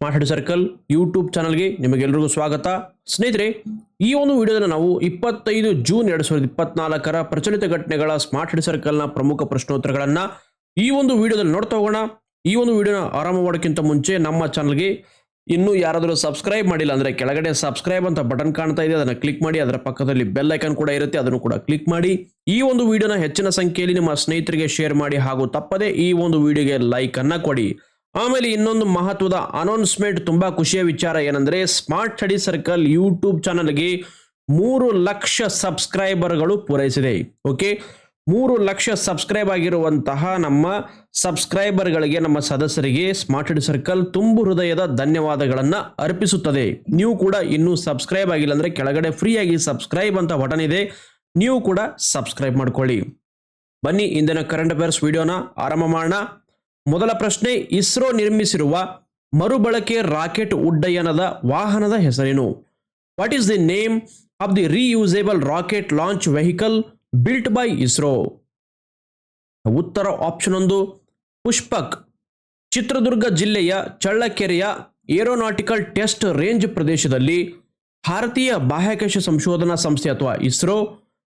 Smart head circle YouTube ಚಾನಲ್ಗೆ ನಿಮಗೆಲ್ಲರಿಗೂ ಸ್ವಾಗತ. ಸ್ನೇಹಿತರೆ, ಈ ಒಂದು ವಿಡಿಯೋದಲ್ಲಿ ನಾವು ಇಪ್ಪತ್ತೈದು ಜೂನ್ ಎರಡು ಸಾವಿರದ ಇಪ್ಪತ್ನಾಲ್ಕರ ಪ್ರಚಲಿತ ಘಟನೆಗಳ ಸ್ಮಾರ್ಟ್ ಹೆಡ್ ಸರ್ಕಲ್ನ ಪ್ರಮುಖ ಪ್ರಶ್ನೋತ್ತರಗಳನ್ನು ಈ ಒಂದು ವಿಡಿಯೋದಲ್ಲಿ ನೋಡ್ತಾ ಹೋಗೋಣ. ಈ ಒಂದು ವಿಡಿಯೋನ ಆರಂಭ ಮಾಡೋಕ್ಕಿಂತ ಮುಂಚೆ ನಮ್ಮ ಚಾನಲ್ಗೆ ಇನ್ನೂ ಯಾರಾದರೂ ಸಬ್ಸ್ಕ್ರೈಬ್ ಮಾಡಿಲ್ಲ ಅಂದರೆ ಕೆಳಗಡೆ ಸಬ್ಸ್ಕ್ರೈಬ್ ಅಂತ ಬಟನ್ ಕಾಣ್ತಾ ಇದೆ. ಅದನ್ನು ಕ್ಲಿಕ್ ಮಾಡಿ, ಅದರ ಪಕ್ಕದಲ್ಲಿ ಬೆಲ್ ಐಕನ್ ಕೂಡ ಇರುತ್ತೆ. ಅದನ್ನು ಕೂಡ ಕ್ಲಿಕ್ ಮಾಡಿ. ಈ ಒಂದು ವಿಡಿಯೋನ ಹೆಚ್ಚಿನ ಸಂಖ್ಯೆಯಲ್ಲಿ ನಿಮ್ಮ ಸ್ನೇಹಿತರಿಗೆ ಶೇರ್ ಮಾಡಿ ಹಾಗೂ ತಪ್ಪದೇ ಈ ಒಂದು ವಿಡಿಯೋಗೆ ಲೈಕನ್ನು ಕೊಡಿ. ಆಮೇಲೆ ಇನ್ನೊಂದು ಮಹತ್ವದ ಅನೌನ್ಸ್ಮೆಂಟ್ ತುಂಬಾ ಖುಷಿಯ ವಿಚಾರ ಏನಂದ್ರೆ ಸ್ಮಾರ್ಟ್ ಸ್ಟಡಿ ಸರ್ಕಲ್ ಯೂಟ್ಯೂಬ್ ಚಾನಲ್ಗೆ ಮೂರು ಲಕ್ಷ ಸಬ್ಸ್ಕ್ರೈಬರ್ಗಳು ಪೂರೈಸಿದೆ, ಓಕೆ? ಮೂರು ಲಕ್ಷ ಸಬ್ಸ್ಕ್ರೈಬ್ ಆಗಿರುವಂತಹ ನಮ್ಮ ಸಬ್ಸ್ಕ್ರೈಬರ್ಗಳಿಗೆ, ನಮ್ಮ ಸದಸ್ಯರಿಗೆ ಸ್ಮಾರ್ಟ್ ಸ್ಟಡಿ ಸರ್ಕಲ್ ತುಂಬು ಹೃದಯದ ಧನ್ಯವಾದಗಳನ್ನು ಅರ್ಪಿಸುತ್ತದೆ. ನೀವು ಕೂಡ ಇನ್ನೂ ಸಬ್ಸ್ಕ್ರೈಬ್ ಆಗಿಲ್ಲ ಅಂದ್ರೆ ಕೆಳಗಡೆ ಫ್ರೀ ಆಗಿ ಸಬ್ಸ್ಕ್ರೈಬ್ ಅಂತ ಬಟನ್ ಇದೆ, ನೀವು ಕೂಡ ಸಬ್ಸ್ಕ್ರೈಬ್ ಮಾಡ್ಕೊಳ್ಳಿ. ಬನ್ನಿ, ಇಂದಿನ ಕರೆಂಟ್ ಅಫೇರ್ಸ್ ವಿಡಿಯೋನ ಆರಂಭ ಮಾಡೋಣ. ಮೊದಲ ಪ್ರಶ್ನೆ, ಇಸ್ರೋ ನಿರ್ಮಿಸಿರುವ ಮರುಬಳಕೆ ರಾಕೆಟ್ ಉಡ್ಡಯನದ ವಾಹನದ ಹೆಸರೇನು? What is the name of the reusable rocket launch vehicle built by ISRO? ಉತ್ತರ ಆಪ್ಷನ್ ಒಂದು, ಪುಷ್ಪಕ್, ಚಿತ್ರದುರ್ಗ ಜಿಲ್ಲೆಯ ಚಳ್ಳಕೆರೆಯ ಏರೋನಾಟಿಕಲ್ ಟೆಸ್ಟ್ ರೇಂಜ್ ಪ್ರದೇಶದಲ್ಲಿ ಭಾರತೀಯ ಬಾಹ್ಯಾಕಾಶ ಸಂಶೋಧನಾ ಸಂಸ್ಥೆ ಅಥವಾ ಇಸ್ರೋ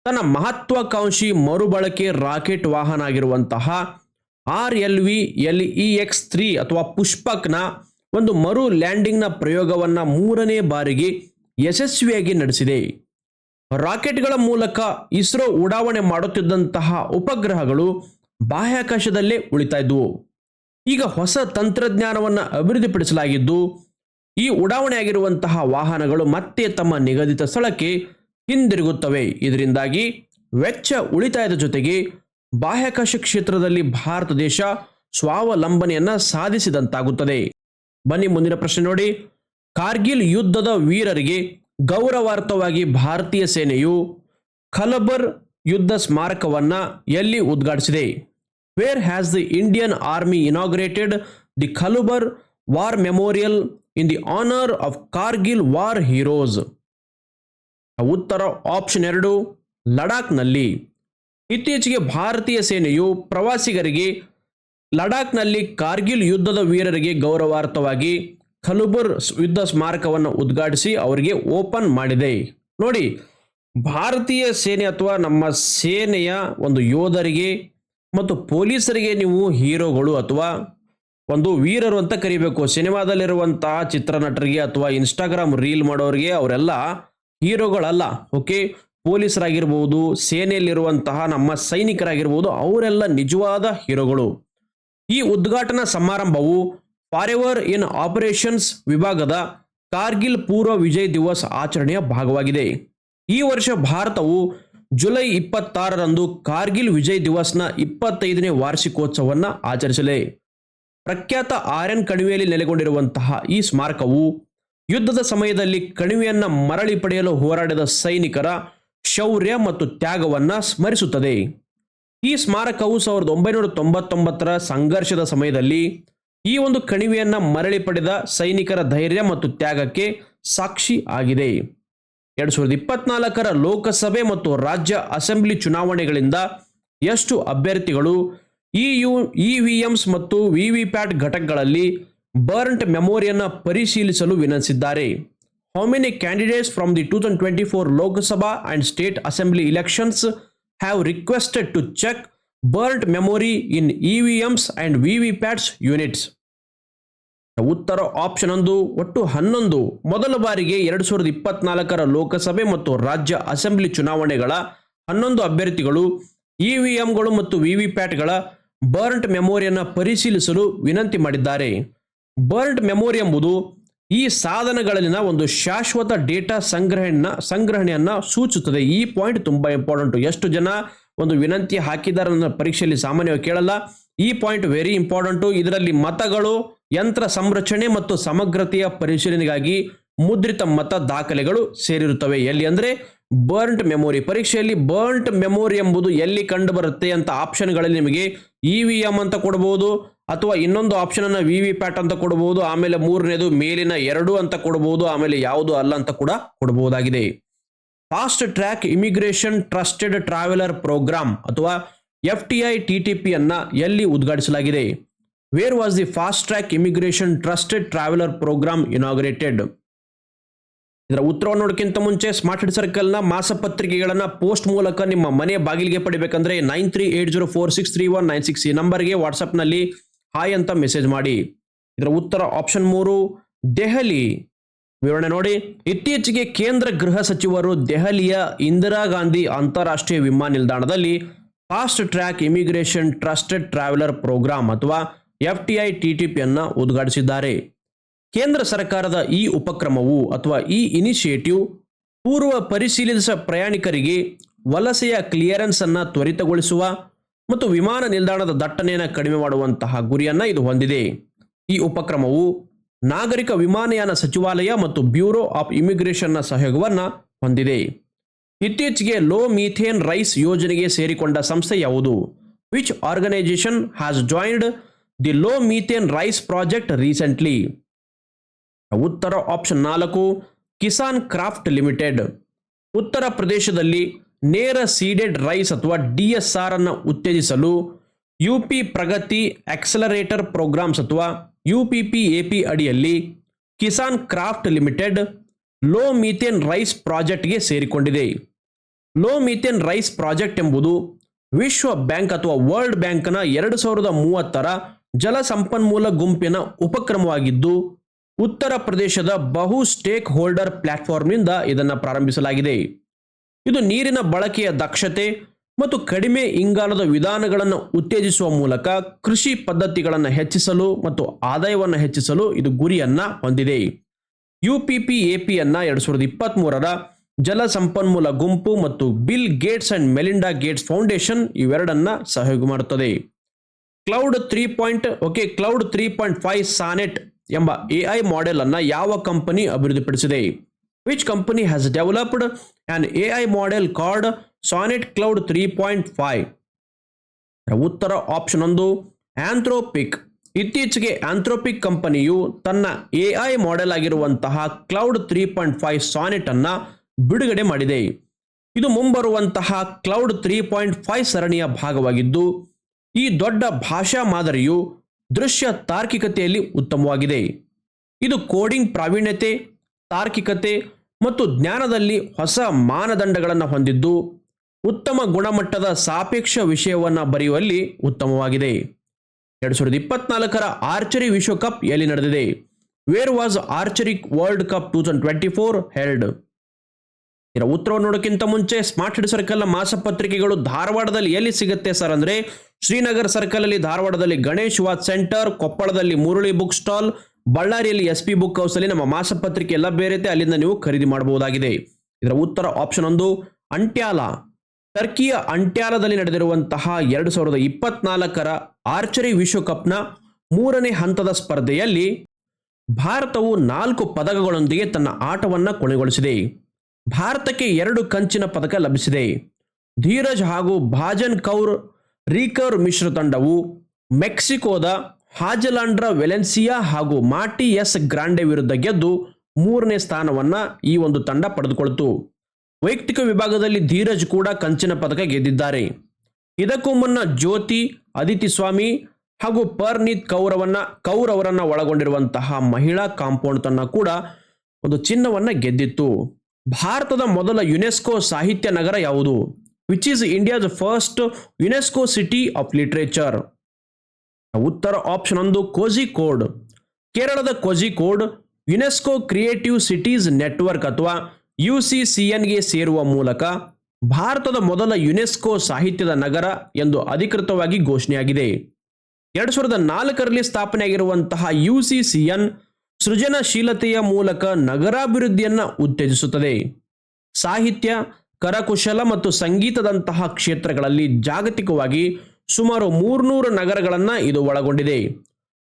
ತನ್ನ ಮಹತ್ವಾಕಾಂಕ್ಷಿ ಮರುಬಳಕೆ ರಾಕೆಟ್ ವಾಹನ ಆಗಿರುವಂತಹ R L V L E X three ಅಥವಾ ಪುಷ್ಪಕ್ನ ಒಂದು ಮರು ಲ್ಯಾಂಡಿಂಗ್ನ ಪ್ರಯೋಗವನ್ನು ಮೂರನೇ ಬಾರಿಗೆ ಯಶಸ್ವಿಯಾಗಿ ನಡೆಸಿದೆ. ರಾಕೆಟ್ಗಳ ಮೂಲಕ ಇಸ್ರೋ ಉಡಾವಣೆ ಮಾಡುತ್ತಿದ್ದಂತಹ ಉಪಗ್ರಹಗಳು ಬಾಹ್ಯಾಕಾಶದಲ್ಲೇ ಉಳಿತಾ ಇದ್ವು. ಈಗ ಹೊಸ ತಂತ್ರಜ್ಞಾನವನ್ನು ಅಭಿವೃದ್ಧಿಪಡಿಸಲಾಗಿದ್ದು, ಈ ಉಡಾವಣೆಯಾಗಿರುವಂತಹ ವಾಹನಗಳು ಮತ್ತೆ ತಮ್ಮ ನಿಗದಿತ ಸ್ಥಳಕ್ಕೆ ಹಿಂದಿರುಗುತ್ತವೆ. ಇದರಿಂದಾಗಿ ವೆಚ್ಚ ಉಳಿತಾಯದ ಜೊತೆಗೆ ಬಾಹ್ಯಾಕಾಶ ಕ್ಷೇತ್ರದಲ್ಲಿ ಭಾರತ ದೇಶ ಸ್ವಾವಲಂಬನೆಯನ್ನ ಸಾಧಿಸಿದಂತಾಗುತ್ತದೆ. ಬನ್ನಿ ಮುಂದಿನ ಪ್ರಶ್ನೆ ನೋಡಿ. ಕಾರ್ಗಿಲ್ ಯುದ್ಧದ ವೀರರಿಗೆ ಗೌರವಾರ್ಥವಾಗಿ ಭಾರತೀಯ ಸೇನೆಯು ಖಲಬರ್ ಯುದ್ಧ ಸ್ಮಾರಕವನ್ನ ಎಲ್ಲಿ ಉದ್ಘಾಟಿಸಿದೆ? Where has the Indian army inaugurated the Khalubar war memorial in the honour of Kargil war heroes ಉತ್ತರ ಆಪ್ಷನ್ ಎರಡು, ಲಡಾಖ್ನಲ್ಲಿ. ಇತ್ತೀಚೆಗೆ ಭಾರತೀಯ ಸೇನೆಯು ಪ್ರವಾಸಿಗರಿಗೆ ಲಡಾಖ್ನಲ್ಲಿ ಕಾರ್ಗಿಲ್ ಯುದ್ಧದ ವೀರರಿಗೆ ಗೌರವಾರ್ಥವಾಗಿ ಖಲುಬುರ್ ಯುದ್ಧ ಸ್ಮಾರಕವನ್ನು ಉದ್ಘಾಟಿಸಿ ಅವರಿಗೆ ಓಪನ್ ಮಾಡಿದೆ. ನೋಡಿ, ಭಾರತೀಯ ಸೇನೆ ಅಥವಾ ನಮ್ಮ ಸೇನೆಯ ಒಂದು ಯೋಧರಿಗೆ ಮತ್ತು ಪೊಲೀಸರಿಗೆ ನೀವು ಹೀರೋಗಳು ಅಥವಾ ಒಂದು ವೀರರು ಅಂತ ಕರಿಬೇಕು. ಸಿನಿಮಾದಲ್ಲಿರುವಂತಹ ಚಿತ್ರನಟರಿಗೆ ಅಥವಾ ಇನ್ಸ್ಟಾಗ್ರಾಮ್ ರೀಲ್ ಮಾಡೋರಿಗೆ ಅವರೆಲ್ಲ ಹೀರೋಗಳಲ್ಲ, ಓಕೆ? ಪೊಲೀಸರಾಗಿರ್ಬೋದು, ಸೇನೆಯಲ್ಲಿರುವಂತಹ ನಮ್ಮ ಸೈನಿಕರಾಗಿರ್ಬೋದು, ಅವರೆಲ್ಲ ನಿಜವಾದ ಹೀರೋಗಳು. ಈ ಉದ್ಘಾಟನಾ ಸಮಾರಂಭವು ಫಾರೆವರ್ ಇನ್ ಆಪರೇಷನ್ಸ್ ವಿಭಾಗದ ಕಾರ್ಗಿಲ್ ಪೂರ್ವ ವಿಜಯ್ ದಿವಸ್ ಆಚರಣೆಯ ಭಾಗವಾಗಿದೆ. ಈ ವರ್ಷ ಭಾರತವು ಜುಲೈ ಇಪ್ಪತ್ತಾರರಂದು ಕಾರ್ಗಿಲ್ ವಿಜಯ್ ದಿವಸ್ನ ಇಪ್ಪತ್ತೈದನೇ ವಾರ್ಷಿಕೋತ್ಸವವನ್ನು ಆಚರಿಸಲಿದೆ ಪ್ರಖ್ಯಾತ ಆರ್ಯನ್ ಕಣಿವೆಯಲ್ಲಿ ನೆಲೆಗೊಂಡಿರುವಂತಹ ಈ ಸ್ಮಾರಕವು ಯುದ್ಧದ ಸಮಯದಲ್ಲಿ ಕಣಿವೆಯನ್ನು ಮರಳಿ ಪಡೆಯಲು ಹೋರಾಡಿದ ಸೈನಿಕರ ಶೌರ್ಯ ಮತ್ತು ತ್ಯಾಗವನ್ನ ಸ್ಮರಿಸುತ್ತದೆ. ಈ ಸ್ಮಾರಕವು ಸಾವಿರದ ಒಂಬೈನೂರ ತೊಂಬತ್ತೊಂಬತ್ತರ ಸಂಘರ್ಷದ ಸಮಯದಲ್ಲಿ ಈ ಒಂದು ಕಣಿವೆಯನ್ನ ಮರಳಿ ಪಡೆದ ಸೈನಿಕರ ಧೈರ್ಯ ಮತ್ತು ತ್ಯಾಗಕ್ಕೆ ಸಾಕ್ಷಿ ಆಗಿದೆ. ಎರಡು ಸಾವಿರದ ಇಪ್ಪತ್ನಾಲ್ಕರ ಲೋಕಸಭೆ ಮತ್ತು ರಾಜ್ಯ ಅಸೆಂಬ್ಲಿ ಚುನಾವಣೆಗಳಿಂದ ಎಷ್ಟು ಅಭ್ಯರ್ಥಿಗಳು ಇ ಯು ಇ ವಿ ಎಮ್ಸ್ ಮತ್ತು ವಿ ವಿ ಪ್ಯಾಟ್ ಘಟಕಗಳಲ್ಲಿ ಬರ್ಂಟ್ ಮೆಮೊರಿಯನ್ನು ಪರಿಶೀಲಿಸಲು ವಿನಂತಿಸಿದ್ದಾರೆ. How many candidates from the two thousand twenty four Lok Sabha Assembly state assembly requested have requested to check in V V PATs units ಉತ್ತರ option ಒಂದು, ಒಟ್ಟು ಹನ್ನೊಂದು. ಮೊದಲ ಬಾರಿಗೆ ಎರಡು ಸಾವಿರದ ಇಪ್ಪತ್ನಾಲ್ಕರ ಲೋಕಸಭೆ ಮತ್ತು ರಾಜ್ಯ ಅಸೆಂಬ್ಲಿ ಚುನಾವಣೆಗಳ ಹನ್ನೊಂದು ಅಭ್ಯರ್ಥಿಗಳು ಇವಿಎಂಗಳು ಮತ್ತು ವಿವಿಪ್ಯಾಟ್ಗಳ ಬರ್ಂಟ್ ಮೆಮೊರಿಯನ್ನು ಪರಿಶೀಲಿಸಲು ವಿನಂತಿ ಮಾಡಿದ್ದಾರೆ. ಬರ್ಂಟ್ ಮೆಮೊರಿ ಎಂಬುದು ಈ ಸಾಧನಗಳಲ್ಲಿನ ಒಂದು ಶಾಶ್ವತ ಡೇಟಾ ಸಂಗ್ರಹಣ ಸಂಗ್ರಹಣೆಯನ್ನ ಸೂಚಿಸುತ್ತದೆ ಈ ಪಾಯಿಂಟ್ ತುಂಬಾ ಇಂಪಾರ್ಟೆಂಟ್ ಎಷ್ಟು ಜನ ಒಂದು ವಿನಂತಿ ಹಾಕಿದ್ದಾರೆ ಅನ್ನೋ ಪರೀಕ್ಷೆಯಲ್ಲಿ ಸಾಮಾನ್ಯವಾಗಿ ಕೇಳಲ್ಲ. ಈ ಪಾಯಿಂಟ್ ವೆರಿ ಇಂಪಾರ್ಟೆಂಟು ಇದರಲ್ಲಿ ಮತಗಳು, ಯಂತ್ರ ಸಂರಚನೆ ಮತ್ತು ಸಮಗ್ರತೆಯ ಪರಿಶೀಲನೆಗಾಗಿ ಮುದ್ರಿತ ಮತ ದಾಖಲೆಗಳು ಸೇರಿರುತ್ತವೆ. ಎಲ್ಲಿ ಅಂದ್ರೆ ಬರ್ಂಟ್ ಮೆಮೊರಿ ಪರೀಕ್ಷೆಯಲ್ಲಿ ಬರ್ಂಟ್ ಮೆಮೊರಿ ಎಂಬುದು ಎಲ್ಲಿ ಕಂಡು ಬರುತ್ತೆ ಅಂತ ಆಪ್ಷನ್ಗಳಲ್ಲಿ ನಿಮಗೆ ಇ ವಿ ಎಂ ಅಂತ ಕೊಡಬಹುದು ಅಥವಾ ಇನ್ನೊಂದು ಆಪ್ಷನ್ ಅನ್ನ ವಿ ವಿ ಪ್ಯಾಟ್ ಅಂತ ಕೊಡಬಹುದು ಆಮೇಲೆ ಮೂರನೇದು ಮೇಲಿನ ಎರಡು ಅಂತ ಕೊಡಬಹುದು ಆಮೇಲೆ ಯಾವುದು ಅಲ್ಲ ಅಂತ ಕೂಡ ಕೊಡಬಹುದಾಗಿದೆ fast track immigration trusted traveller programme ಅಥವಾ F T I T T P ಅನ್ನ ಎಲ್ಲಿ ಉದ್ಘಾಟಿಸಲಾಗಿದೆ? Where was the fast track immigration trusted traveller programme inaugurated ಇದರ ಉತ್ತರವನ್ನು ನೋಡೋಕ್ಕಿಂತ ಮುಂಚೆ ಸ್ಮಾರ್ಟ್ ಹೆಡ್ ಸರ್ಕಲ್ನ ಮಾಸಪತ್ರಿಕೆಗಳನ್ನು ಪೋಸ್ಟ್ ಮೂಲಕ ನಿಮ್ಮ ಮನೆಯ ಬಾಗಿಲಿಗೆ ಪಡಿಬೇಕಂದ್ರೆ nine three eight zero four six three one nine six ಈ ನಂಬರ್ಗೆ ವಾಟ್ಸಪ್ನಲ್ಲಿ ಹಾಯ್ ಅಂತ ಮೆಸೇಜ್ ಮಾಡಿ. ಇದರ ಉತ್ತರ ಆಪ್ಷನ್ ಮೂರು, ದೆಹಲಿ. ವಿವರಣೆ ನೋಡಿ. ಇತ್ತೀಚೆಗೆ ಕೇಂದ್ರ ಗೃಹ ಸಚಿವರು ದೆಹಲಿಯ ಇಂದಿರಾ ಗಾಂಧಿ ಅಂತಾರಾಷ್ಟ್ರೀಯ ವಿಮಾನ ನಿಲ್ದಾಣದಲ್ಲಿ fast track immigration trusted traveller programme ಅಥವಾ F T I T T ಪಿಯನ್ನು ಉದ್ಘಾಟಿಸಿದ್ದಾರೆ. ಕೇಂದ್ರ ಸರ್ಕಾರದ ಈ ಉಪಕ್ರಮವು ಅಥವಾ ಈ ಇನಿಷಿಯೇಟಿವ್ ಪೂರ್ವ ಪರಿಶೀಲಿಸ ಪ್ರಯಾಣಿಕರಿಗೆ ವಲಸೆಯ ಕ್ಲಿಯರೆನ್ಸ್ ಅನ್ನು ತ್ವರಿತಗೊಳಿಸುವ ಮತ್ತು ವಿಮಾನ ನಿಲ್ದಾಣದ ದಟ್ಟಣೆಯನ್ನು ಕಡಿಮೆ ಮಾಡುವಂತಹ ಗುರಿಯನ್ನು ಇದು ಹೊಂದಿದೆ. ಈ ಉಪಕ್ರಮವು ನಾಗರಿಕ ವಿಮಾನಯಾನ ಸಚಿವಾಲಯ ಮತ್ತು ಬ್ಯೂರೋ ಆಫ್ ಇಮಿಗ್ರೇಷನ್ನ ಸಹಯೋಗವನ್ನು ಹೊಂದಿದೆ. ಇತ್ತೀಚೆಗೆ ಲೋ ಮೀಥೇನ್ ರೈಸ್ ಯೋಜನೆಗೆ ಸೇರಿಕೊಂಡ ಸಂಸ್ಥೆ ಯಾವುದು? Which organisation has joined the low methane rice project recently? ಉತ್ತರ ಆಪ್ಷನ್ ನಾಲ್ಕು, ಕಿಸಾನ್ ಕ್ರಾಫ್ಟ್ ಲಿಮಿಟೆಡ್. ಉತ್ತರ ಪ್ರದೇಶದಲ್ಲಿ ನೇರ ಸೀಡೆಡ್ ರೈಸ್ ಅಥವಾ ಡಿ ಎಸ್ ಆರ್ ಅನ್ನು ಉತ್ತೇಜಿಸಲು U P Pragati accelerator programmes ಅಥವಾ U P P A P ಅಡಿಯಲ್ಲಿ Kisan craft limited low methane rice ಪ್ರಾಜೆಕ್ಟ್ಗೆ ಸೇರಿಕೊಂಡಿದೆ. ಲೋ ಮೀಥೇನ್ ರೈಸ್ ಪ್ರಾಜೆಕ್ಟ್ ಎಂಬುದು ವಿಶ್ವ ಬ್ಯಾಂಕ್ ಅಥವಾ ವರ್ಲ್ಡ್ ಬ್ಯಾಂಕ್ನ ಎರಡು ಸಾವಿರದ ಮೂವತ್ತರ ಜಲ ಸಂಪನ್ಮೂಲ ಗುಂಪಿನ ಉಪಕ್ರಮವಾಗಿದ್ದು, ಉತ್ತರ ಪ್ರದೇಶದ ಬಹು ಸ್ಟೇಕ್ ಹೋಲ್ಡರ್ ಪ್ಲಾಟ್ಫಾರ್ಮ್ನಿಂದ ಇದನ್ನು ಪ್ರಾರಂಭಿಸಲಾಗಿದೆ. ಇದು ನೀರಿನ ಬಳಕೆಯ ದಕ್ಷತೆ ಮತ್ತು ಕಡಿಮೆ ಇಂಗಾಲದ ವಿಧಾನಗಳನ್ನು ಉತ್ತೇಜಿಸುವ ಮೂಲಕ ಕೃಷಿ ಪದ್ಧತಿಗಳನ್ನು ಹೆಚ್ಚಿಸಲು ಮತ್ತು ಆದಾಯವನ್ನು ಹೆಚ್ಚಿಸಲು ಇದು ಗುರಿಯನ್ನ ಹೊಂದಿದೆ. ಯು ಪಿ ಪಿ ಎ ಪಿಯನ್ನು ಎರಡು ಸಾವಿರದ ಇಪ್ಪತ್ತ್ಮೂರರ ಜಲ ಸಂಪನ್ಮೂಲ ಗುಂಪು ಮತ್ತು Bill Gates and Melinda Gates foundation ಇವೆರಡನ್ನ ಸಹಯೋಗ ಮಾಡುತ್ತದೆ. Claude three point, okay, Claude three point five Sonnet ಎಂಬ ಎ ಐ ಮಾಡೆಲ್ ಅನ್ನು ಯಾವ ಕಂಪನಿ ಅಭಿವೃದ್ಧಿಪಡಿಸಿದೆ? Which company has developed an A I model card Cloud Claude three point five ಉತ್ತರ option ಒಂದು Anthropic ಇತ್ತೀಚೆಗೆ Anthropic ಕಂಪನಿಯು ತನ್ನ ಎ ಐ ಮಾಡೆಲ್ ಆಗಿರುವಂತಹ Claude three point five Sonnet ಅನ್ನ ಬಿಡುಗಡೆ ಮಾಡಿದೆ. ಇದು ಮುಂಬರುವಂತಹ ಕ್ಲೌಡ್ ತ್ರೀ ಪಾಯಿಂಟ್ ಫೈವ್ ಸರಣಿಯ ಭಾಗವಾಗಿದ್ದು, ಈ ದೊಡ್ಡ ಭಾಷಾ ಮಾದರಿಯು ದೃಶ್ಯ ತಾರ್ಕಿಕತೆಯಲ್ಲಿ ಉತ್ತಮವಾಗಿದೆ. ಇದು ಕೋಡಿಂಗ್ ಪ್ರಾವೀಣ್ಯತೆ, ತಾರ್ಕಿಕತೆ ಮತ್ತು ಜ್ಞಾನದಲ್ಲಿ ಹೊಸ ಮಾನದಂಡಗಳನ್ನು ಹೊಂದಿದ್ದು ಉತ್ತಮ ಗುಣಮಟ್ಟದ ಸಾಪೇಕ್ಷ ವಿಷಯವನ್ನು ಬರೆಯುವಲ್ಲಿ ಉತ್ತಮವಾಗಿದೆ. ಎರಡು ಸಾವಿರದ ಇಪ್ಪತ್ನಾಲ್ಕರ ಆರ್ಚರಿ ವಿಶ್ವಕಪ್ ಎಲ್ಲಿ ನಡೆದಿದೆ? Where was archery world cup two thousand twenty four held ಇದರ ಉತ್ತರವನ್ನು ನೋಡೋಕ್ಕಿಂತ ಮುಂಚೆ ಸ್ಮಾರ್ಟ್ ಹಿಡ್ ಸರ್ಕಲ್ನ ಮಾಸಪತ್ರಿಕೆಗಳು ಧಾರವಾಡದಲ್ಲಿ ಎಲ್ಲಿ ಸಿಗುತ್ತೆ ಸರ್ ಅಂದ್ರೆ ಶ್ರೀನಗರ್ ಸರ್ಕಲ್ ಅಲ್ಲಿ ಧಾರವಾಡದಲ್ಲಿ ಗಣೇಶ್ ವಾತ್ ಸೆಂಟರ್, ಕೊಪ್ಪಳದಲ್ಲಿ ಮುರಳಿ ಬುಕ್ ಸ್ಟಾಲ್ ಬಳ್ಳಾರಿಯಲ್ಲಿ ಎಸ್ ಪಿ ಬುಕ್ ಹೌಸ್ ಅಲ್ಲಿ ನಮ್ಮ ಮಾಸಪತ್ರಿಕೆ ಎಲ್ಲ ಬೇರೆತೆ, ಅಲ್ಲಿಂದ ನೀವು ಖರೀದಿ ಮಾಡಬಹುದಾಗಿದೆ. ಇದರ ಉತ್ತರ ಆಪ್ಷನ್ ಒಂದು, ಅಂಟ್ಯಾಲ. ಟರ್ಕಿಯ ಅಂಟ್ಯಾಲದಲ್ಲಿ ನಡೆದಿರುವಂತಹ ಎರಡು ಸಾವಿರದ ಇಪ್ಪತ್ನಾಲ್ಕರ ಆರ್ಚರಿ ವಿಶ್ವಕಪ್ನ ಮೂರನೇ ಹಂತದ ಸ್ಪರ್ಧೆಯಲ್ಲಿ ಭಾರತವು ನಾಲ್ಕು ಪದಕಗಳೊಂದಿಗೆ ತನ್ನ ಆಟವನ್ನು ಕೊನೆಗೊಳಿಸಿದೆ. ಭಾರತಕ್ಕೆ ಎರಡು ಕಂಚಿನ ಪದಕ ಲಭಿಸಿದೆ. ಧೀರಜ್ ಹಾಗೂ ಭಾಜನ್ ಕೌರ್, ರೀಕರ್ ಮಿಶ್ರ ತಂಡವು ಮೆಕ್ಸಿಕೋದ ಹಾಜಲಾಂಡ್ರ ವೆಲೆನ್ಸಿಯಾ ಹಾಗೂ ಮಾರ್ಟಿ ಎಸ್ ಗ್ರಾಂಡೆ ವಿರುದ್ಧ ಗೆದ್ದು ಮೂರನೇ ಸ್ಥಾನವನ್ನ ಈ ಒಂದು ತಂಡ ಪಡೆದುಕೊಳ್ತು. ವೈಯಕ್ತಿಕ ವಿಭಾಗದಲ್ಲಿ ಧೀರಜ್ ಕೂಡ ಕಂಚಿನ ಪದಕ ಗೆದ್ದಿದ್ದಾರೆ. ಇದಕ್ಕೂ ಮುನ್ನ ಜ್ಯೋತಿ, ಅದಿತಿ ಸ್ವಾಮಿ ಹಾಗೂ ಪರ್ನೀತ್ ಕೌರವನ್ನ ಕೌರ್ ಅವರನ್ನ ಒಳಗೊಂಡಿರುವಂತಹ ಮಹಿಳಾ ಕಾಂಪೌಂಡ್ ತನ್ನ ಕೂಡ ಒಂದು ಚಿನ್ನವನ್ನ ಗೆದ್ದಿತ್ತು. ಭಾರತದ ಮೊದಲ ಯುನೆಸ್ಕೋ ಸಾಹಿತ್ಯ ನಗರ ಯಾವುದು? Which is India's first UNESCO city of literature ಉತ್ತರ ಆಪ್ಷನ್ ಒಂದು ಕೋಜಿಕೋಡ್ ಕೇರಳದ Kozhikode UNESCO creative cities network ಅಥವಾ ಯು ಸಿ ಸಿ ಎನ್ಗೆ ಸೇರುವ ಮೂಲಕ ಭಾರತದ ಮೊದಲ ಯುನೆಸ್ಕೋ ಸಾಹಿತ್ಯದ ನಗರ ಎಂದು ಅಧಿಕೃತವಾಗಿ ಘೋಷಣೆಯಾಗಿದೆ. ಎರಡು ಸಾವಿರದ ನಾಲ್ಕರಲ್ಲಿ ಸ್ಥಾಪನೆಯಾಗಿರುವಂತಹ ಯು ಸಿ ಸಿ ಎನ್ ಸೃಜನಶೀಲತೆಯ ಮೂಲಕ ನಗರಾಭಿವೃದ್ಧಿಯನ್ನು ಉತ್ತೇಜಿಸುತ್ತದೆ. ಸಾಹಿತ್ಯ, ಕರಕುಶಲ ಮತ್ತು ಸಂಗೀತದಂತಹ ಕ್ಷೇತ್ರಗಳಲ್ಲಿ ಜಾಗತಿಕವಾಗಿ ಸುಮಾರು ಮೂರ್ನೂರು ನಗರಗಳನ್ನು ಇದು ಒಳಗೊಂಡಿದೆ.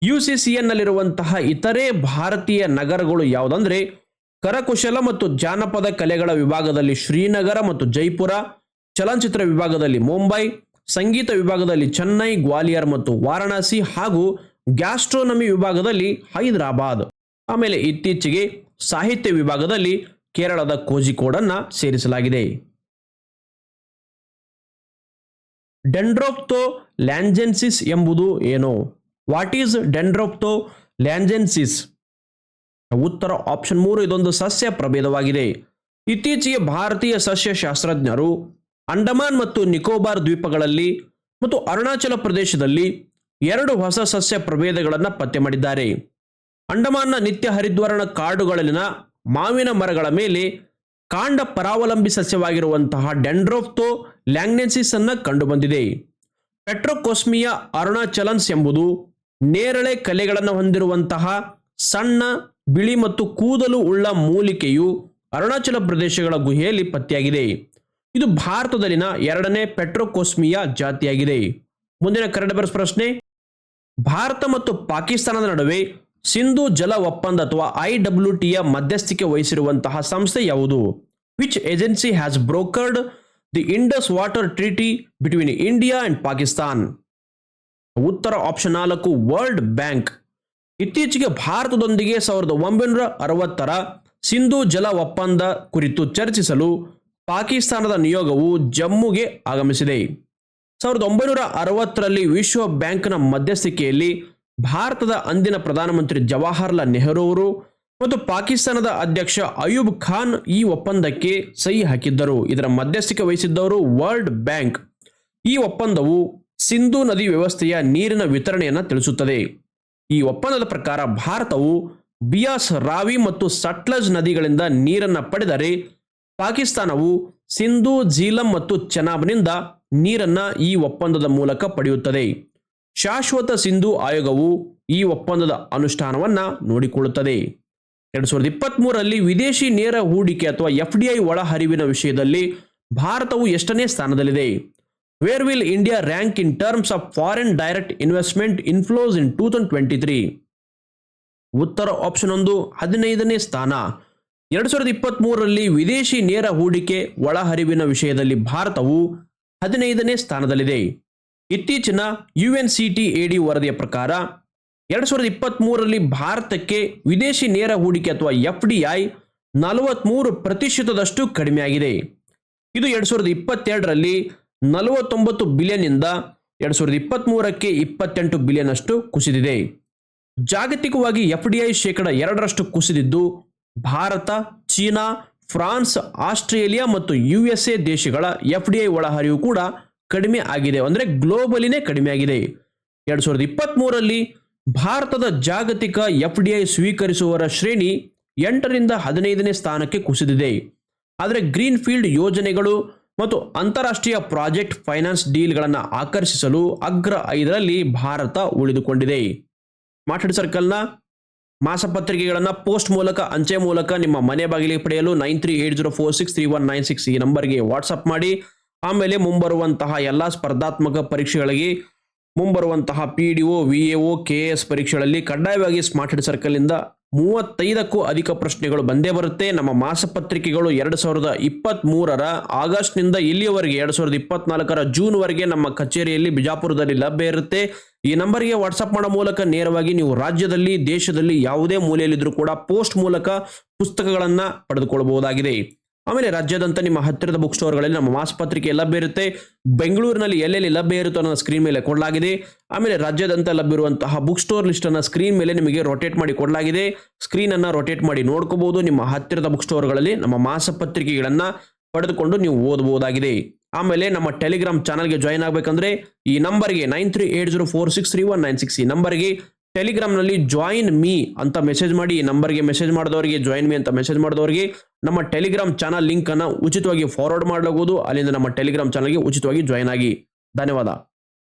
ಯು ಸಿ ಸಿ ಎನ್ನಲ್ಲಿರುವಂತಹ ಇತರೆ ಭಾರತೀಯ ನಗರಗಳು ಯಾವುದಂದ್ರೆ, ಕರಕುಶಲ ಮತ್ತು ಜಾನಪದ ಕಲೆಗಳ ವಿಭಾಗದಲ್ಲಿ ಶ್ರೀನಗರ ಮತ್ತು ಜೈಪುರ, ಚಲನಚಿತ್ರ ವಿಭಾಗದಲ್ಲಿ ಮುಂಬೈ, ಸಂಗೀತ ವಿಭಾಗದಲ್ಲಿ ಚೆನ್ನೈ, ಗ್ವಾಲಿಯರ್ ಮತ್ತು ವಾರಣಾಸಿ ಹಾಗೂ ಗ್ಯಾಸ್ಟ್ರೋನಮಿ ವಿಭಾಗದಲ್ಲಿ ಹೈದರಾಬಾದ್. ಆಮೇಲೆ ಇತ್ತೀಚೆಗೆ ಸಾಹಿತ್ಯ ವಿಭಾಗದಲ್ಲಿ ಕೇರಳದ ಕೋಜಿಕೋಡನ್ನು ಸೇರಿಸಲಾಗಿದೆ. ಡೆಂಡ್ರೋಕ್ತೋ ಲ್ಯಾಂಜೆನ್ಸಿಸ್ ಎಂಬುದು ಏನು? ವಾಟ್ ಈಸ್ ಡೆಂಡ್ರೋಪ್ತೋ ಲ್ಯಾಂಜೆನ್ಸಿಸ್ ಉತ್ತರ ಆಪ್ಷನ್ ಮೂರು, ಇದೊಂದು ಸಸ್ಯ ಪ್ರಭೇದವಾಗಿದೆ. ಇತ್ತೀಚೆಗೆ ಭಾರತೀಯ ಸಸ್ಯಶಾಸ್ತ್ರಜ್ಞರು ಅಂಡಮಾನ್ ಮತ್ತು ನಿಕೋಬಾರ್ ದ್ವೀಪಗಳಲ್ಲಿ ಮತ್ತು ಅರುಣಾಚಲ ಪ್ರದೇಶದಲ್ಲಿ ಎರಡು ಹೊಸ ಸಸ್ಯ ಪ್ರಭೇದಗಳನ್ನು ಪತ್ತೆ ಮಾಡಿದ್ದಾರೆ. ಅಂಡಮಾನ್ನ ನಿತ್ಯ ಹರಿದ್ವರ್ಣ ಕಾಡುಗಳಲ್ಲಿನ ಮಾವಿನ ಮರಗಳ ಮೇಲೆ ಕಾಂಡ ಪರಾವಲಂಬಿ ಸಸ್ಯವಾಗಿರುವಂತಹ ಡೆಂಡ್ರೋಫ್ತೋ ಲ್ಯಾಂಗ್ನೆನ್ಸಿಸ್ ಅನ್ನು ಕಂಡುಬಂದಿದೆ. ಪೆಟ್ರೋಕೋಸ್ಮಿಯಾ ಅರುಣಾಚಲನ್ಸ್ ಎಂಬುದು ನೇರಳೆ ಕಲೆಗಳನ್ನು ಹೊಂದಿರುವಂತಹ ಸಣ್ಣ, ಬಿಳಿ ಮತ್ತು ಕೂದಲು ಉಳ್ಳ ಮೂಲಿಕೆಯು ಅರುಣಾಚಲ ಪ್ರದೇಶಗಳ ಗುಹೆಯಲ್ಲಿ ಪತ್ತೆಯಾಗಿದೆ. ಇದು ಭಾರತದಲ್ಲಿನ ಎರಡನೇ ಪೆಟ್ರೋಕೋಸ್ಮಿಯಾ ಜಾತಿಯಾಗಿದೆ. ಮುಂದಿನ ಅಫೇರ್ಸ್ ಪ್ರಶ್ನೆ, ಭಾರತ ಮತ್ತು ಪಾಕಿಸ್ತಾನದ ನಡುವೆ ಸಿಂಧು ಜಲ ಒಪ್ಪಂದ ಅಥವಾ ಐ ಡಬ್ಲ್ಯೂ ಟಿಯ ಮಧ್ಯಸ್ಥಿಕೆ ವಹಿಸಿರುವಂತಹ ಸಂಸ್ಥೆ ಯಾವುದು? Which agency has brokered the Indus water treaty between India and Pakistan ಉತ್ತರ ಆಪ್ಷನ್ ನಾಲ್ಕು ವರ್ಲ್ಡ್ ಬ್ಯಾಂಕ್ ಇತ್ತೀಚೆಗೆ ಭಾರತದೊಂದಿಗೆ ಸಾವಿರದ ಒಂಬೈನೂರ ಅರವತ್ತರ ಸಿಂಧು ಜಲ ಒಪ್ಪಂದ ಕುರಿತು ಚರ್ಚಿಸಲು ಪಾಕಿಸ್ತಾನದ ನಿಯೋಗವು ಜಮ್ಮುಗೆ ಆಗಮಿಸಿದೆ. ಸಾವಿರದ ಒಂಬೈನೂರ ಅರವತ್ತರಲ್ಲಿ ವಿಶ್ವ ಬ್ಯಾಂಕ್ನ ಮಧ್ಯಸ್ಥಿಕೆಯಲ್ಲಿ ಭಾರತದ ಅಂದಿನ ಪ್ರಧಾನಮಂತ್ರಿ ಜವಾಹರ್ಲಾಲ್ ನೆಹರು ಅವರು ಮತ್ತು ಪಾಕಿಸ್ತಾನದ ಅಧ್ಯಕ್ಷ ಅಯೂಬ್ ಖಾನ್ ಈ ಒಪ್ಪಂದಕ್ಕೆ ಸಹಿ ಹಾಕಿದ್ದರು. ಇದರ ಮಧ್ಯಸ್ಥಿಕೆ ವಹಿಸಿದ್ದವರು ವರ್ಲ್ಡ್ ಬ್ಯಾಂಕ್. ಈ ಒಪ್ಪಂದವು ಸಿಂಧೂ ನದಿ ವ್ಯವಸ್ಥೆಯ ನೀರಿನ ವಿತರಣೆಯನ್ನು ತಿಳಿಸುತ್ತದೆ. ಈ ಒಪ್ಪಂದದ ಪ್ರಕಾರ ಭಾರತವು ಬಿಯಾಸ್ ರಾವಿ ಮತ್ತು ಸಟ್ಲಜ್ ನದಿಗಳಿಂದ ನೀರನ್ನು ಪಡೆದರೆ ಪಾಕಿಸ್ತಾನವು ಸಿಂಧು, ಝೀಲಂ ಮತ್ತು ಚೆನಾಬ್ನಿಂದ ನೀರನ್ನು ಈ ಒಪ್ಪಂದದ ಮೂಲಕ ಪಡೆಯುತ್ತದೆ. ಶಾಶ್ವತ ಸಿಂಧು ಆಯೋಗವು ಈ ಒಪ್ಪಂದದ ಅನುಷ್ಠಾನವನ್ನ ನೋಡಿಕೊಳ್ಳುತ್ತದೆ. ಎರಡು ಸಾವಿರದ ಇಪ್ಪತ್ತ್ಮೂರರಲ್ಲಿ ವಿದೇಶಿ ನೇರ ಹೂಡಿಕೆ ಅಥವಾ ಎಫ್ ಡಿ ಐ ಒಳಹರಿವಿನ ವಿಷಯದಲ್ಲಿ ಭಾರತವು ಎಷ್ಟನೇ ಸ್ಥಾನದಲ್ಲಿದೆ? Where will India rank in terms of foreign direct investment inflows in two thousand twenty three ಉತ್ತರ ಆಪ್ಷನ್ ಒಂದು, ಹದಿನೈದನೇ ಸ್ಥಾನ. ಎರಡು ಸಾವಿರದ ಇಪ್ಪತ್ತ್ಮೂರರಲ್ಲಿ ವಿದೇಶಿ ನೇರ ಹೂಡಿಕೆ ಒಳಹರಿವಿನ ವಿಷಯದಲ್ಲಿ ಭಾರತವು ಹದಿನೈದನೇ ಸ್ಥಾನದಲ್ಲಿದೆ. ಇತ್ತೀಚಿನ ಯು ಎನ್ ಸಿ ಟಿ ಎಡಿ ವರದಿಯ ಪ್ರಕಾರ ಎರಡು ಸಾವಿರದ ಇಪ್ಪತ್ತ್ಮೂರರಲ್ಲಿ ಭಾರತಕ್ಕೆ ವಿದೇಶಿ ನೇರ ಹೂಡಿಕೆ ಅಥವಾ ಎಫ್ ಡಿ ಐ ನಲವತ್ತ್ಮೂರು ಪ್ರತಿಶತದಷ್ಟು ಕಡಿಮೆಯಾಗಿದೆ. ಇದು ಎರಡು ಸಾವಿರದ ಇಪ್ಪತ್ತೆರಡರಲ್ಲಿ ನಲವತ್ತೊಂಬತ್ತು ಬಿಲಿಯನ್ನಿಂದ ಎರಡು ಸಾವಿರದ ಇಪ್ಪತ್ತ್ಮೂರಕ್ಕೆ ಇಪ್ಪತ್ತೆಂಟು ಬಿಲಿಯನ್ ಅಷ್ಟು ಕುಸಿದಿದೆ. ಜಾಗತಿಕವಾಗಿ ಎಫ್ ಡಿ ಐ ಶೇಕಡ ಎರಡರಷ್ಟು ಕುಸಿದಿದ್ದು, ಭಾರತ, ಚೀನಾ, ಫ್ರಾನ್ಸ್, ಆಸ್ಟ್ರೇಲಿಯಾ ಮತ್ತು ಯು ಎಸ್ ಎ ದೇಶಗಳ ಎಫ್ ಡಿ ಐ ಒಳಹರಿವು ಕೂಡ ಕಡಿಮೆ ಆಗಿದೆ ಅಂದರೆ ಗ್ಲೋಬಲಿನೇ ಕಡಿಮೆ ಆಗಿದೆ. ಎರಡು ಸಾವಿರದ ಇಪ್ಪತ್ತ್ಮೂರರಲ್ಲಿ ಭಾರತದ ಜಾಗತಿಕ ಎಫ್ ಡಿ ಐ ಸ್ವೀಕರಿಸುವವರ ಶ್ರೇಣಿ ಎಂಟರಿಂದ ಹದಿನೈದನೇ ಸ್ಥಾನಕ್ಕೆ ಕುಸಿದಿದೆ. ಆದರೆ ಗ್ರೀನ್ ಫೀಲ್ಡ್ ಯೋಜನೆಗಳು ಮತ್ತು ಅಂತಾರಾಷ್ಟ್ರೀಯ ಪ್ರಾಜೆಕ್ಟ್ ಫೈನಾನ್ಸ್ ಡೀಲ್ಗಳನ್ನು ಆಕರ್ಷಿಸಲು ಅಗ್ರ ಐದರಲ್ಲಿ ಭಾರತ ಉಳಿದುಕೊಂಡಿದೆ. ಮಾರ್ಕೆಟ್ ಸರ್ಕಲ್ನ ಮಾಸಪತ್ರಿಕೆಗಳನ್ನು ಪೋಸ್ಟ್ ಮೂಲಕ, ಅಂಚೆ ಮೂಲಕ ನಿಮ್ಮ ಮನೆ ಬಾಗಿಲಿಗೆ ಪಡೆಯಲು nine three eight zero four six three one nine six ಈ ನಂಬರ್ಗೆ ವಾಟ್ಸಪ್ ಮಾಡಿ. ಆಮೇಲೆ ಮುಂಬರುವಂತಹ ಎಲ್ಲ ಸ್ಪರ್ಧಾತ್ಮಕ ಪರೀಕ್ಷೆಗಳಿಗೆ ಮುಂಬರುವಂತಹ P D O V A O K S ಪರೀಕ್ಷೆಗಳಲ್ಲಿ ಕಡ್ಡಾಯವಾಗಿ ಸ್ಮಾರ್ಟ್ ಹೆಡ್ ಸರ್ಕಲ್ನಿಂದ ಮೂವತ್ತೈದಕ್ಕೂ ಅಧಿಕ ಪ್ರಶ್ನೆಗಳು ಬಂದೇ ಬರುತ್ತೆ. ನಮ್ಮ ಮಾಸಪತ್ರಿಕೆಗಳು ಎರಡು ಸಾವಿರದ ಇಪ್ಪತ್ತ್ ಮೂರರ ಆಗಸ್ಟ್ನಿಂದ ಇಲ್ಲಿಯವರೆಗೆ ಎರಡು ಸಾವಿರದ ಇಪ್ಪತ್ನಾಲ್ಕರ ಜೂನ್ವರೆಗೆ ನಮ್ಮ ಕಚೇರಿಯಲ್ಲಿ ಬಿಜಾಪುರದಲ್ಲಿ ಲಭ್ಯ ಇರುತ್ತೆ. ಈ ನಂಬರ್ಗೆ ವಾಟ್ಸಪ್ ಮಾಡೋ ಮೂಲಕ ನೇರವಾಗಿ ನೀವು ರಾಜ್ಯದಲ್ಲಿ, ದೇಶದಲ್ಲಿ ಯಾವುದೇ ಮೂಲೆಯಲ್ಲಿದ್ದರೂ ಕೂಡ ಪೋಸ್ಟ್ ಮೂಲಕ ಪುಸ್ತಕಗಳನ್ನು ಪಡೆದುಕೊಳ್ಳಬಹುದಾಗಿದೆ ಆಮೇಲೆ ರಾಜ್ಯಾದ್ಯಂತ ನಿಮ್ಮ ಹತ್ತಿರದ ಬುಕ್ ಸ್ಟೋರ್ಗಳಲ್ಲಿ ನಮ್ಮ ಮಾಸಪತ್ರಿಕೆ ಲಭ್ಯ ಇರುತ್ತೆ. ಬೆಂಗಳೂರಿನಲ್ಲಿ ಎಲ್ಲೆಲ್ಲಿ ಲಭ್ಯ ಇರುತ್ತೋ ಅನ್ನೋ ಸ್ಕ್ರೀನ್ ಮೇಲೆ ಕೊಡಲಾಗಿದೆ. ಆಮೇಲೆ ರಾಜ್ಯಾದ್ಯಂತ ಲಭ್ಯವಿರುವಂತಹ ಬುಕ್ ಸ್ಟೋರ್ ಲಿಸ್ಟ್ ಅನ್ನ ಸ್ಕ್ರೀನ್ ಮೇಲೆ ನಿಮಗೆ ರೊಟೇಟ್ ಮಾಡಿ ಕೊಡಲಾಗಿದೆ. ಸ್ಕ್ರೀನ್ ಅನ್ನ ರೊಟೇಟ್ ಮಾಡಿ ನೋಡ್ಕೋಬಹುದು ನಿಮ್ಮ ಹತ್ತಿರದ ಬುಕ್ ಸ್ಟೋರ್ಗಳಲ್ಲಿ ನಮ್ಮ ಮಾಸಪತ್ರಿಕೆಗಳನ್ನು ಪಡೆದುಕೊಂಡು ನೀವು ಓದಬಹುದಾಗಿದೆ. ಆಮೇಲೆ ನಮ್ಮ ಟೆಲಿಗ್ರಾಮ್ ಚಾನಲ್ಗೆ ಜಾಯ್ನ್ ಆಗಬೇಕಂದ್ರೆ ಈ ನಂಬರ್ಗೆ nine three eight zero four six three one nine six ಈ ನಂಬರ್ಗೆ ಟೆಲಿಗ್ರಾಮ್ನಲ್ಲಿ ಜಾಯಿನ್ ಮೀ ಅಂತ ಮೆಸೇಜ್ ಮಾಡಿ ಈ ನಂಬರ್ಗೆ ಮೆಸೇಜ್ ಮಾಡಿದವರಿಗೆ, ಜಾಯಿನ್ ಮೀ ಅಂತ ಮೆಸೇಜ್ ಮಾಡಿದವರಿಗೆ, ನಮ್ಮ ಟೆಲಿಗ್ರಾಮ್ ಚಾನಲ್ ಲಿಂಕ್ ಅನ್ನು ಉಚಿತವಾಗಿ ಫಾರ್ವರ್ಡ್ ಮಾಡಲಾಗುವುದು. ಅಲ್ಲಿಂದ ನಮ್ಮ ಟೆಲಿಗ್ರಾಮ್ ಚಾನಲ್ಗೆ ಉಚಿತವಾಗಿ ಜಾಯಿನ್ ಆಗಿ. ಧನ್ಯವಾದ.